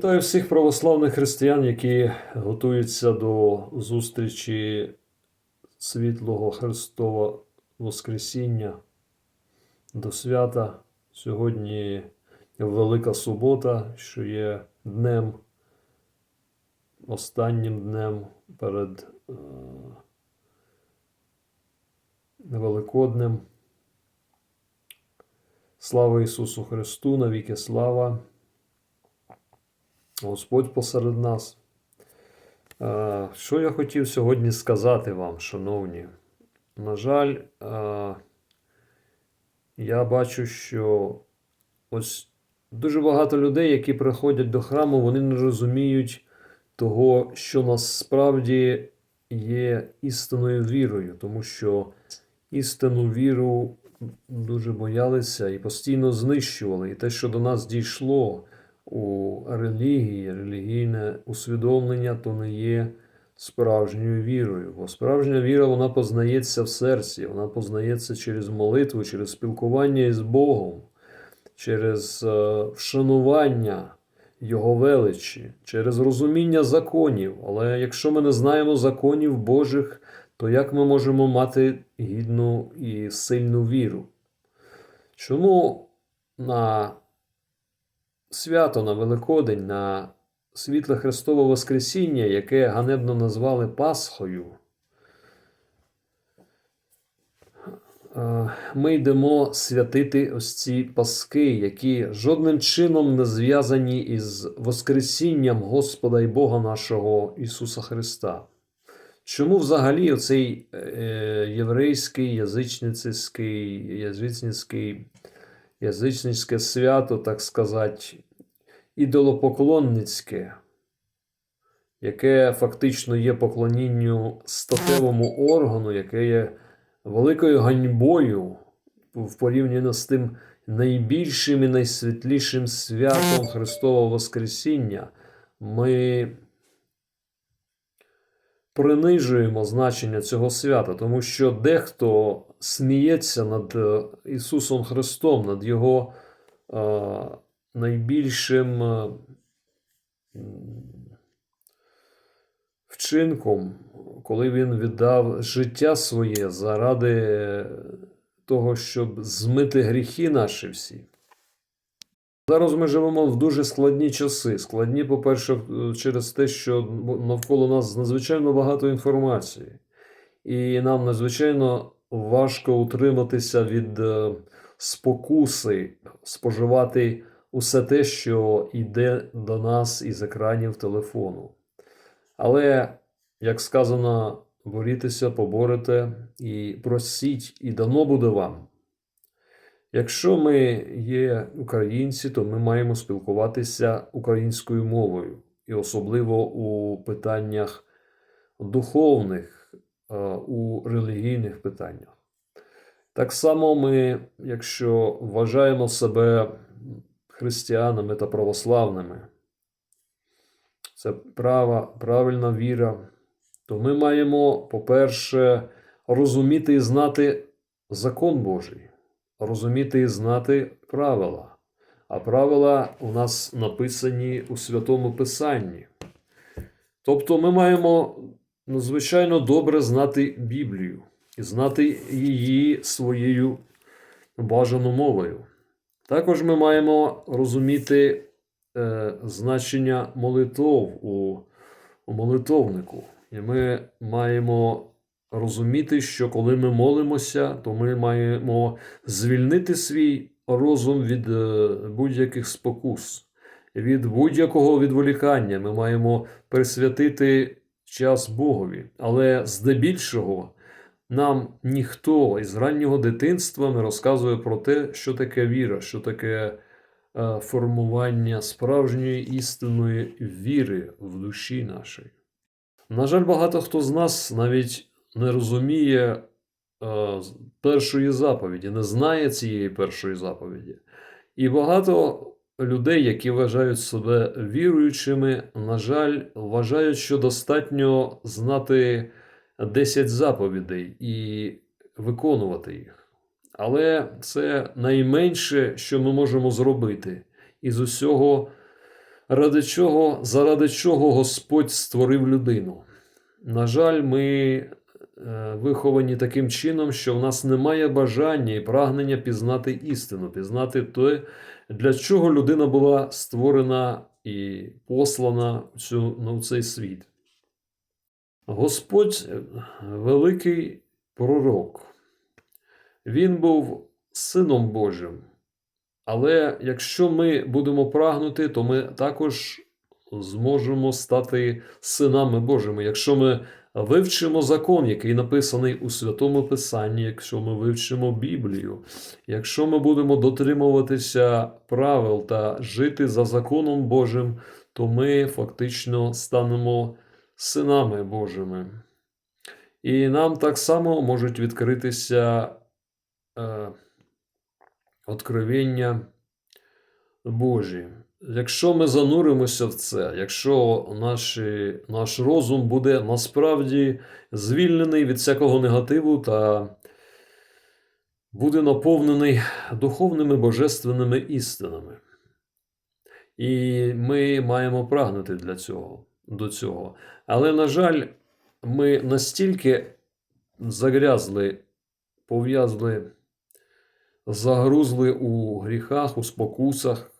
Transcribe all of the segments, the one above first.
Вітаю всіх православних християн, які готуються до зустрічі світлого Христова Воскресіння, до свята. Сьогодні Велика Субота, що є днем, останнім днем перед е, Великоднем. Слава Ісусу Христу, навіки слава! Господь посеред нас. Що я хотів сьогодні сказати вам, шановні? На жаль, я бачу, що ось дуже багато людей, які приходять до храму, вони не розуміють того, що насправді є істинною вірою, тому що істинну віру дуже боялися і постійно знищували. І те, що до нас дійшло у релігії, релігійне усвідомлення, то не є справжньою вірою. Бо справжня віра вона познається в серці, вона познається через молитву, через спілкування із Богом, через е, вшанування Його величі, через розуміння законів. Але якщо ми не знаємо законів Божих, то як ми можемо мати гідну і сильну віру? Чому на свято на Великодень, на світле Христове Воскресіння, яке ганебно назвали Пасхою, е, ми йдемо святити ось ці паски, які жодним чином не зв'язані із Воскресінням Господа і Бога нашого Ісуса Христа. Чому взагалі оцей е, єврейський, язичницький, язичницький, язичницьке свято, так сказати, ідолопоклонницьке, яке фактично є поклонінню статевому органу, яке є великою ганьбою в порівняно з тим найбільшим і найсвітлішим святом Христового Воскресіння, ми принижуємо значення цього свята, тому що дехто сміється над е, Ісусом Христом, над Його е, найбільшим е, вчинком, коли Він віддав життя своє заради того, щоб змити гріхи наші всі. Зараз ми живемо в дуже складні часи. Складні, по-перше, через те, що навколо нас надзвичайно багато інформації, і нам надзвичайно важко утриматися від е, спокуси, споживати усе те, що йде до нас із екранів телефону. Але, як сказано, борітеся, поборете і просіть, і дано буде вам. Якщо ми є українці, то ми маємо спілкуватися українською мовою, і особливо у питаннях духовних, у релігійних питаннях. Так само ми, якщо вважаємо себе християнами та православними, це права, правильна віра, то ми маємо, по-перше, розуміти і знати закон Божий розуміти і знати правила. А правила у нас написані у Святому Писанні. Тобто ми маємо надзвичайно добре знати Біблію і знати її своєю бажаною мовою. Також ми маємо розуміти е, значення молитов у, у молитовнику. І ми маємо розуміти, що коли ми молимося, то ми маємо звільнити свій розум від е, будь-яких спокус, від будь-якого відволікання. Ми маємо присвятити час Богові. Але здебільшого нам ніхто із раннього дитинства не розказує про те, що таке віра, що таке е, формування справжньої істинної віри в душі нашій. На жаль, багато хто з нас навіть не розуміє е, першої заповіді, не знає цієї першої заповіді. І багато людей, які вважають себе віруючими, на жаль, вважають, що достатньо знати 10 заповідей і виконувати їх. Але це найменше, що ми можемо зробити із усього ради чого, заради чого Господь створив людину. На жаль, ми виховані таким чином, що в нас немає бажання і прагнення пізнати істину, пізнати те, для чого людина була створена і послана в цю, ну, цей світ. Господь е, великий пророк. Він був Сином Божим. Але якщо ми будемо прагнути, то ми також зможемо стати синами Божими. Якщо ми вивчимо закон, який написаний у Святому Писанні, якщо ми вивчимо Біблію, якщо ми будемо дотримуватися правил та жити за законом Божим, то ми фактично станемо синами Божими. І нам так само можуть відкритися е, откровення Божі. Якщо ми зануримося в це, якщо наші, наш розум буде насправді звільнений від всякого негативу та буде наповнений духовними божественними істинами. І ми маємо прагнути для цього, до цього. Але, на жаль, ми настільки загрязли, пов'язли, загрузли у гріхах, у спокусах,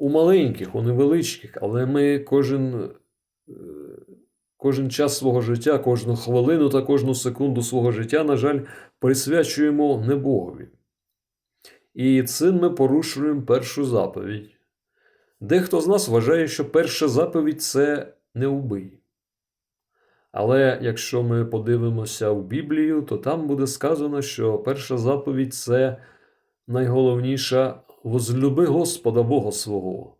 у маленьких, у невеличких, але ми кожен, е, кожен час свого життя, кожну хвилину та кожну секунду свого життя, на жаль, присвячуємо не Богові. І цим ми порушуємо першу заповідь. Дехто з нас вважає, що перша заповідь це не убий. Але якщо ми подивимося в Біблію, то там буде сказано, що перша заповідь це найголовніша возлюби Господа Бога свого.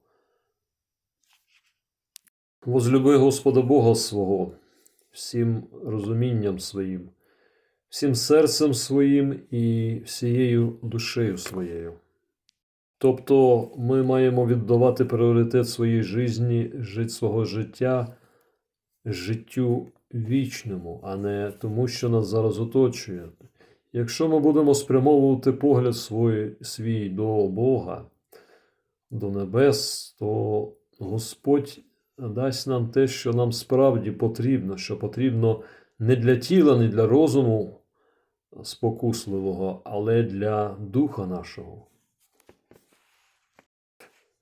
Возлюби Господа Бога свого всім розумінням своїм, всім серцем своїм і всією душею своєю. Тобто ми маємо віддавати пріоритет своїй житті, жит свого життя життю вічному, а не тому, що нас зараз оточує. Якщо ми будемо спрямовувати погляд свій, свій до Бога, до небес, то Господь дасть нам те, що нам справді потрібно, що потрібно не для тіла, не для розуму спокусливого, але для духа нашого.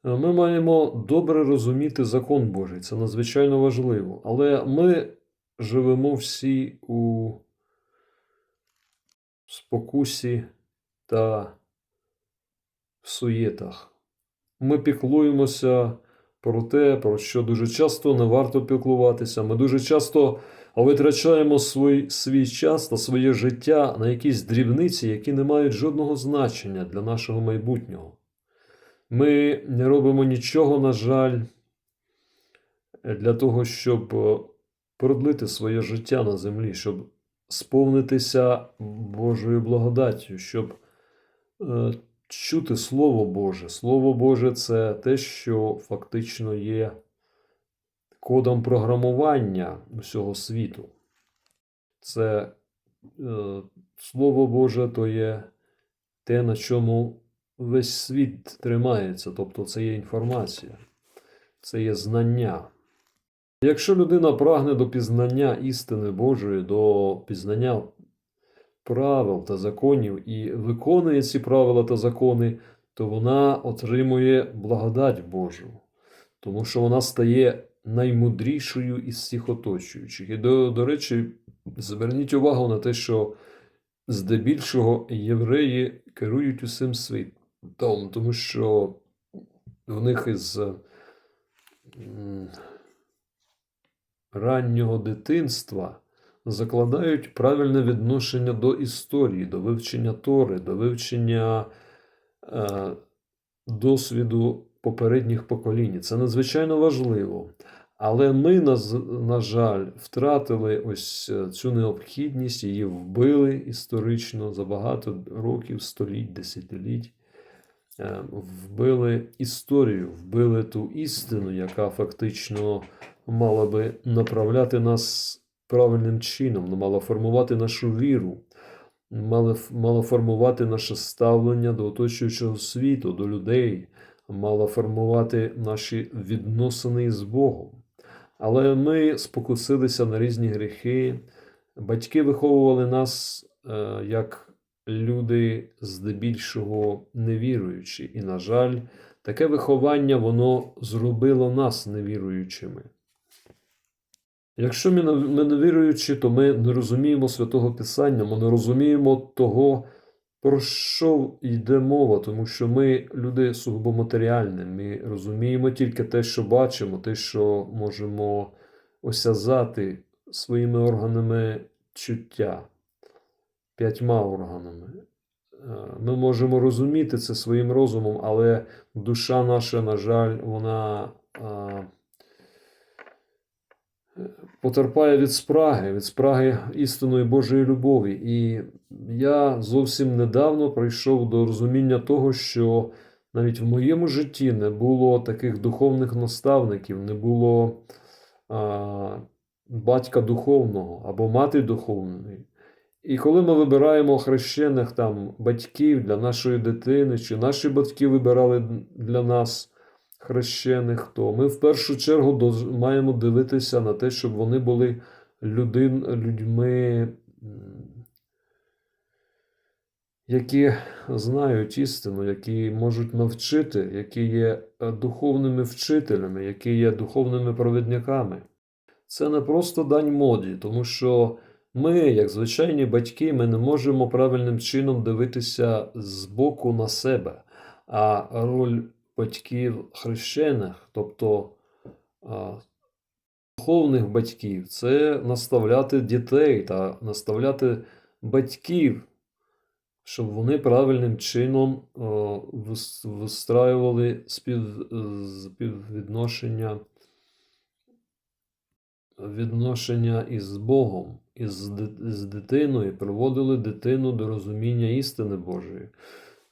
Ми маємо добре розуміти закон Божий, це надзвичайно важливо. Але ми живемо всі у спокусі та в суєтах. Ми піклуємося про те, про що дуже часто не варто піклуватися. Ми дуже часто витрачаємо свій, свій час та своє життя на якісь дрібниці, які не мають жодного значення для нашого майбутнього. Ми не робимо нічого, на жаль, для того, щоб продлити своє життя на землі, щоб сповнитися Божою благодаттю, щоб е, чути Слово Боже. Слово Боже це те, що фактично є кодом програмування усього світу. Це е, Слово Боже то є те, на чому весь світ тримається, тобто це є інформація, це є знання. Якщо людина прагне до пізнання істини Божої, до пізнання правил та законів і виконує ці правила та закони, то вона отримує благодать Божу, тому що вона стає наймудрішою із всіх оточуючих. І, до, до речі, зверніть увагу на те, що здебільшого євреї керують усім світом, тому що в них із раннього дитинства закладають правильне відношення до історії, до вивчення Тори, до вивчення е, досвіду попередніх поколінь. Це надзвичайно важливо. Але ми, на, на жаль, втратили ось е, цю необхідність, її вбили історично за багато років, століть, десятиліть. Е, Вбили історію, вбили ту істину, яка фактично мала би направляти нас правильним чином, мала формувати нашу віру, мала, мала формувати наше ставлення до оточуючого світу, до людей, мала формувати наші відносини з Богом. Але ми спокусилися на різні гріхи. Батьки виховували нас е, як люди здебільшого невіруючі. І, на жаль, таке виховання воно зробило нас невіруючими. Якщо ми не- ми невіруючі, то ми не розуміємо святого Писання, ми не розуміємо того, про що йде мова, тому що ми люди сугубо матеріальні. Ми розуміємо тільки те, що бачимо, те, що можемо осязати своїми органами чуття, п'ятьма органами. Е, Ми можемо розуміти це своїм розумом, але душа наша, на жаль, вона а, потерпає від спраги, від спраги істинної Божої любові. І я зовсім недавно прийшов до розуміння того, що навіть в моєму житті не було таких духовних наставників, не було а, батька духовного або мати духовної. І коли ми вибираємо хрещених там батьків для нашої дитини, чи наші батьки вибирали для нас хрещених, то ми в першу чергу маємо дивитися на те, щоб вони були людин, людьми, які знають істину, які можуть навчити, які є е, духовними вчителями, які є духовними провідниками. Це не просто дань моді, тому що ми, як звичайні батьки, ми не можемо правильним чином дивитися збоку на себе. А роль батьків хрещених, тобто духовних батьків, це наставляти дітей та наставляти батьків, щоб вони правильним чином вистраювали спів, співвідношення відношення із Богом, із, дитиною, приводили дитину до розуміння істини Божої.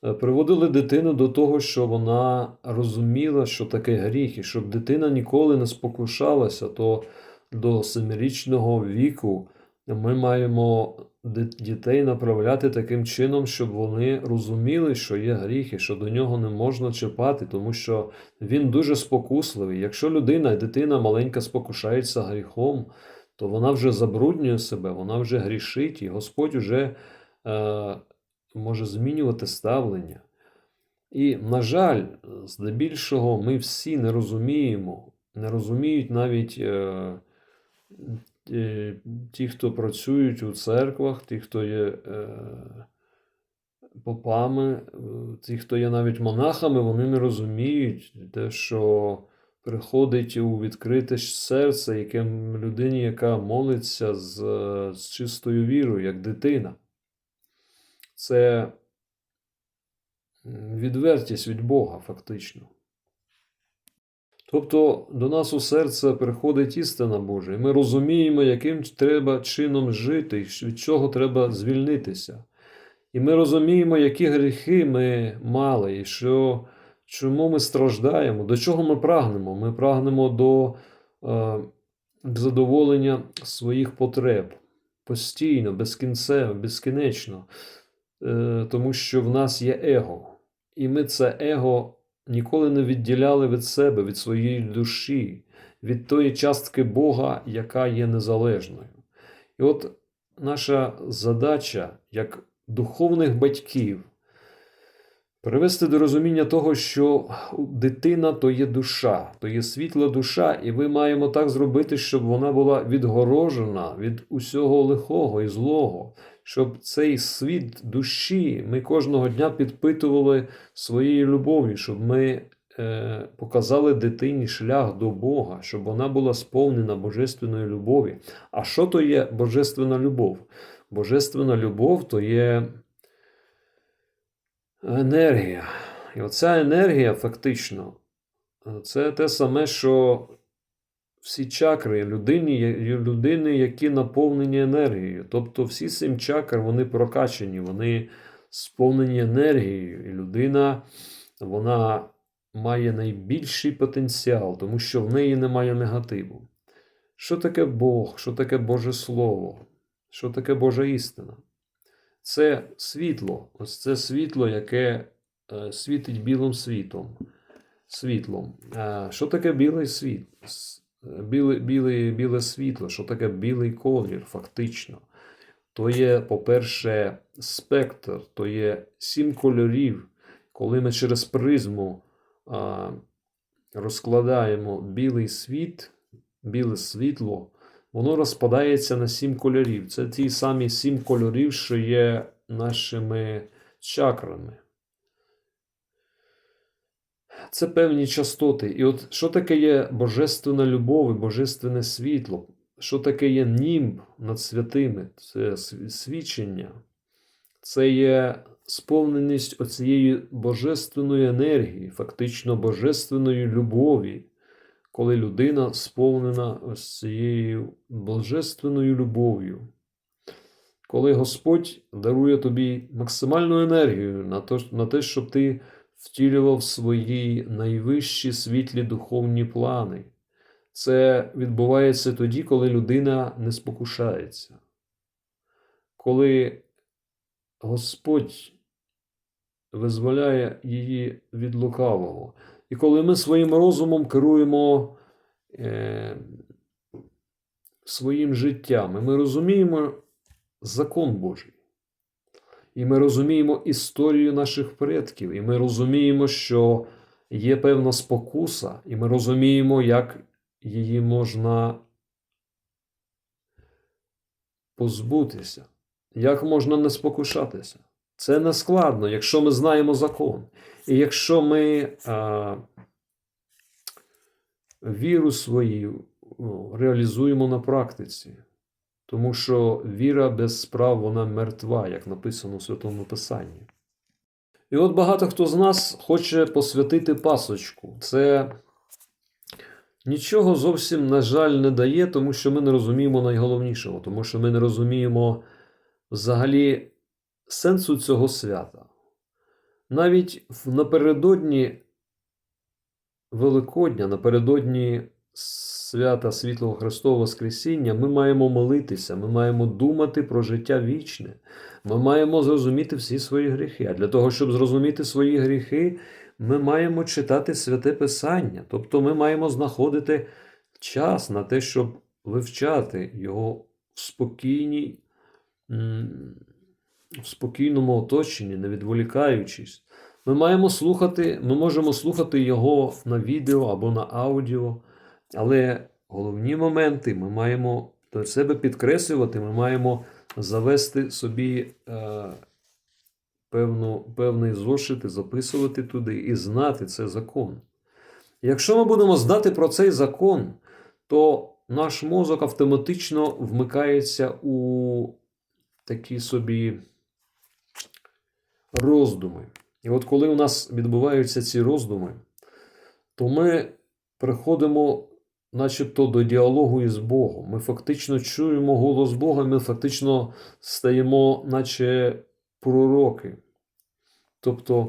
Е, Приводили дитину до того, що вона розуміла, що таке гріх, і щоб дитина ніколи не спокушалася, то до семирічного віку ми маємо дітей направляти таким чином, щоб вони розуміли, що є гріх, і що до нього не можна чіпати, тому що він дуже спокусливий. Якщо людина, дитина маленька спокушається гріхом, то вона вже забруднює себе, вона вже грішить, і Господь вже е, може змінювати ставлення. І, на жаль, здебільшого ми всі не розуміємо, не розуміють навіть е, е, ті, хто працюють у церквах, ті, хто є е, попами, ті, хто є навіть монахами, вони не розуміють те, що приходить у відкрите серце, яке людині, яка молиться з, з чистою вірою, як дитина. Це відвертість від Бога, фактично. Тобто до нас у серце приходить істина Божа, і ми розуміємо, яким треба чином жити, від чого треба звільнитися. І ми розуміємо, які гріхи ми мали, і що, чому ми страждаємо, до чого ми прагнемо. Ми прагнемо до е, задоволення своїх потреб постійно, безкінцево, безкінечно, тому що в нас є его. І ми це его ніколи не відділяли від себе, від своєї душі, від тої частки Бога, яка є незалежною. І от наша задача як духовних батьків привести до розуміння того, що дитина то є душа, то є світла душа, і ми маємо так зробити, щоб вона була відгорожена від усього лихого і злого, щоб цей світ душі ми кожного дня підпитували своєю любов'ю, щоб ми е, показали дитині шлях до Бога, щоб вона була сповнена божественної любові. А що то є божественна любов? Божественна любов то є енергія. І оця енергія фактично е, це те саме, що всі чакри людині, людини, які наповнені енергією. Тобто всі сім чакр вони прокачані, вони сповнені енергією. І людина вона має найбільший потенціал, тому що в неї немає негативу. Що таке Бог? Що таке Боже Слово? Що таке Божа істина? Це світло, ось це світло, яке е, світить білим світом. світлом. Е, Що таке білий світ? Біле, біле, біле світло, що таке білий колір, фактично? То є, по-перше, спектр, то є сім кольорів. Коли ми через призму а, розкладаємо білий світ, біле світло, воно розпадається на сім кольорів. Це ті самі сім кольорів, що є нашими чакрами. Це певні частоти. І от що таке є божественна любов і божественне світло? Що таке є німб над святими? Це свідчення. Це є сповненість оцієї божественної енергії, фактично божественної любові, коли людина сповнена ось цією божественною любов'ю. Коли Господь дарує тобі максимальну енергію на те, щоб ти втілював свої найвищі світлі духовні плани. Це відбувається тоді, коли людина не спокушається. Коли Господь визволяє її від лукавого. І коли ми своїм розумом керуємо е, своїм життям, і ми розуміємо закон Божий. І ми розуміємо історію наших предків, і ми розуміємо, що є певна спокуса, і ми розуміємо, як її можна позбутися, як можна не спокушатися. Це не складно, якщо ми знаємо закон. І якщо ми а, віру свою ну, реалізуємо на практиці. Тому що віра без справ вона мертва, як написано у Святому Писанні. І от багато хто з нас хоче посвятити пасочку. Це нічого зовсім, на жаль, не дає, тому що ми не розуміємо найголовнішого, тому що ми не розуміємо взагалі сенсу цього свята. Навіть напередодні Великодня, напередодні свята Світлого Христового Воскресіння, ми маємо молитися, ми маємо думати про життя вічне. Ми маємо зрозуміти всі свої гріхи. А для того, щоб зрозуміти свої гріхи, ми маємо читати святе Писання. Тобто ми маємо знаходити час на те, щоб вивчати його в спокійній, в спокійному оточенні, не відволікаючись. Ми маємо слухати, ми можемо слухати його на відео або на аудіо, але головні моменти ми маємо до себе підкреслювати, ми маємо завести собі е, певну, певний зошит записувати туди і знати це закон. Якщо ми будемо знати про цей закон, то наш мозок автоматично вмикається у такі собі роздуми. І от коли у нас відбуваються ці роздуми, то ми приходимо начебто до діалогу із Богом. Ми фактично чуємо голос Бога, ми фактично стаємо, наче пророки. Тобто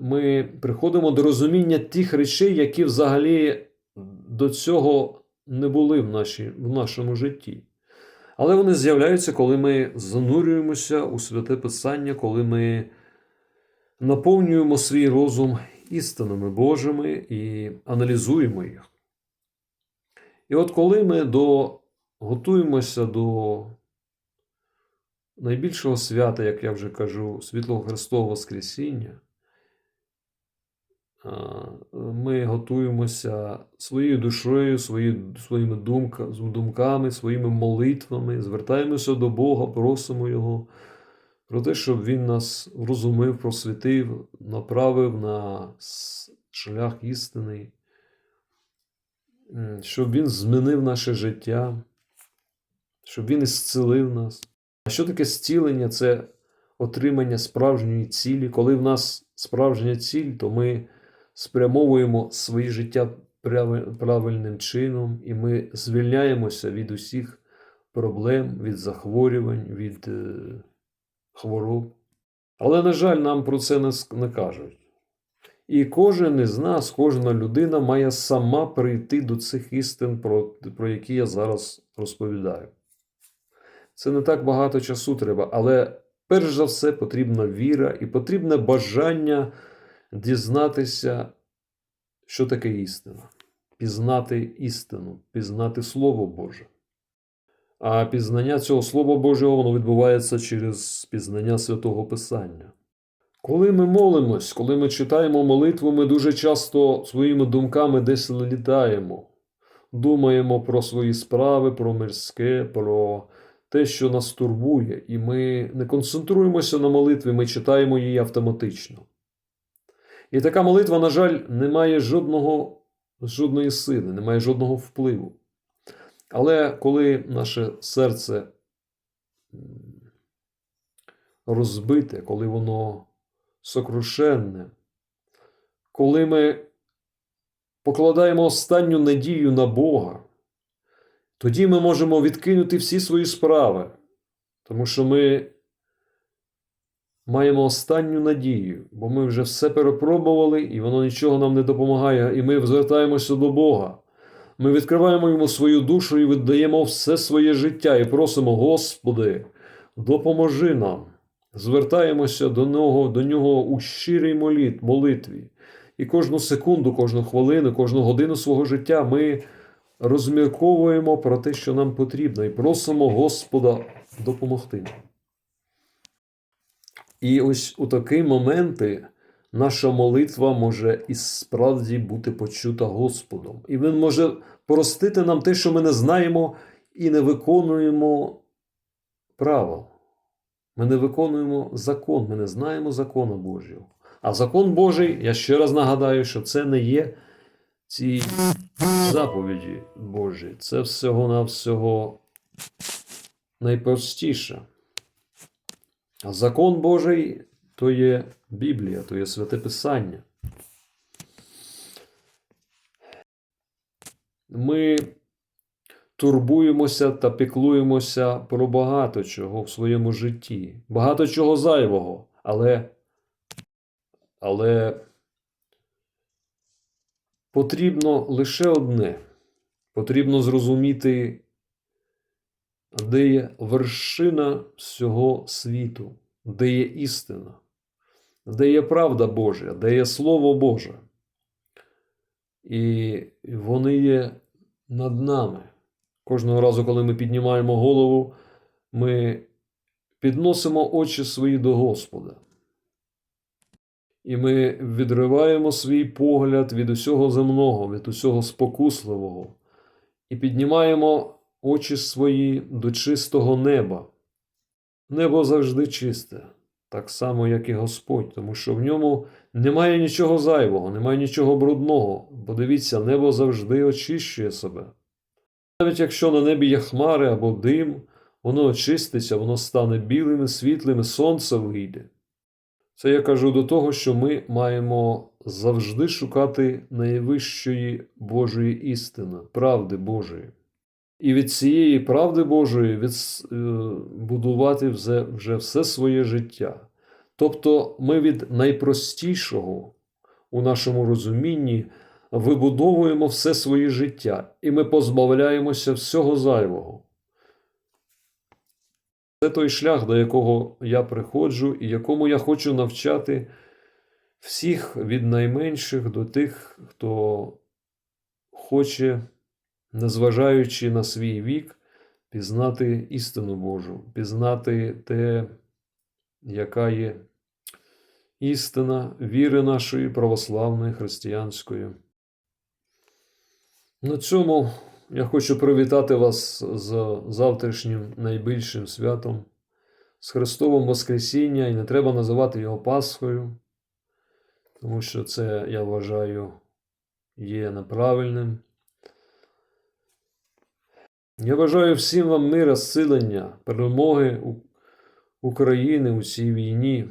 ми приходимо до розуміння тих речей, які взагалі до цього не були в, нашій, в нашому житті. Але вони з'являються, коли ми занурюємося у святе Писання, коли ми наповнюємо свій розум істинами Божими і аналізуємо їх. І от коли ми до, готуємося до найбільшого свята, як я вже кажу, Світлого Христового Воскресіння, ми готуємося своєю душею, свої, своїми думка, думками, своїми молитвами, звертаємося до Бога, просимо Його про те, щоб Він нас врозумив, просвітив, направив на шлях істини, щоб Він змінив наше життя, щоб Він ісцелив нас. А що таке зцілення? Це отримання справжньої цілі. Коли в нас справжня ціль, то ми спрямовуємо своє життя правильним чином, і ми звільняємося від усіх проблем, від захворювань, від е, хвороб. Але, на жаль, нам про це не кажуть. І кожен із нас, кожна людина має сама прийти до цих істин, про, про які я зараз розповідаю. Це не так багато часу треба, але перш за все потрібна віра і потрібне бажання дізнатися Що таке істина? Пізнати істину, пізнати Слово Боже. А пізнання цього Слова Божого воно відбувається через пізнання святого Писання. Коли ми молимось, коли ми читаємо молитву, ми дуже часто своїми думками десь літаємо, думаємо про свої справи, про мирське, про те, що нас турбує, і ми не концентруємося на молитві, ми читаємо її автоматично. І така молитва, на жаль, не має жодного, жодної сили, не має жодного впливу. Але коли наше серце розбите, коли воно сокрушенне, коли ми покладаємо останню надію на Бога, тоді ми можемо відкинути всі свої справи, тому що ми маємо останню надію, бо ми вже все перепробували, і воно нічого нам не допомагає, і ми звертаємося до Бога. Ми відкриваємо йому свою душу і віддаємо все своє життя і просимо, Господи, допоможи нам. Звертаємося до нього, до нього у щирій моліт, молитві. І кожну секунду, кожну хвилину, кожну годину свого життя ми розмірковуємо про те, що нам потрібно, і просимо Господа допомогти. І ось у такі моменти наша молитва може і справді бути почута Господом. І Він може простити нам те, що ми не знаємо і не виконуємо правил. Ми не виконуємо закон, ми не знаємо закону Божого. А закон Божий, я ще раз нагадаю, що це не є ці заповіді Божі. Це всього-навсього найпростіше. А закон Божий то є Біблія, то є святе Писання. Ми турбуємося та піклуємося про багато чого в своєму житті, багато чого зайвого, але, але потрібно лише одне. Потрібно зрозуміти, де є вершина всього світу, де є істина, де є правда Божа, де є Слово Боже. І вони є над нами. Кожного разу, коли ми піднімаємо голову, ми підносимо очі свої до Господа. І ми відриваємо свій погляд від усього земного, від усього спокусливого, і піднімаємо очі свої до чистого неба. Небо завжди чисте, так само, як і Господь, тому що в ньому немає нічого зайвого, немає нічого брудного. Подивіться, небо завжди очищує себе. Навіть якщо на небі є хмари або дим, воно очиститься, воно стане білим світлим, сонце вийде. Це я кажу до того, що ми маємо завжди шукати найвищої Божої істини, правди Божої. І від цієї правди Божої від, е, будувати вже, вже все своє життя. Тобто ми від найпростішого у нашому розумінні вибудовуємо все своє життя, і ми позбавляємося всього зайвого. Це той шлях, до якого я приходжу, і якому я хочу навчати всіх від найменших до тих, хто хоче, незважаючи на свій вік, пізнати істину Божу, пізнати те, яка є істина віри нашої православної християнської. На цьому я хочу привітати вас з завтрашнім найбільшим святом, з Христовим Воскресіння, і не треба називати його Пасхою, тому що це, я вважаю, є неправильним. Я бажаю всім вам мира, зцілення, перемоги України у цій війні.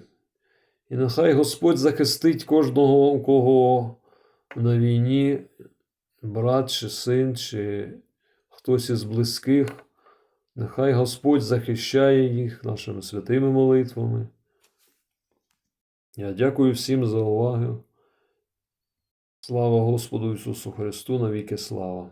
І нехай Господь захистить кожного, у кого на війні брат чи син, чи хтось із близьких. Нехай Господь захищає їх нашими святими молитвами. Я дякую всім за увагу. Слава Господу Ісусу Христу, навіки слава!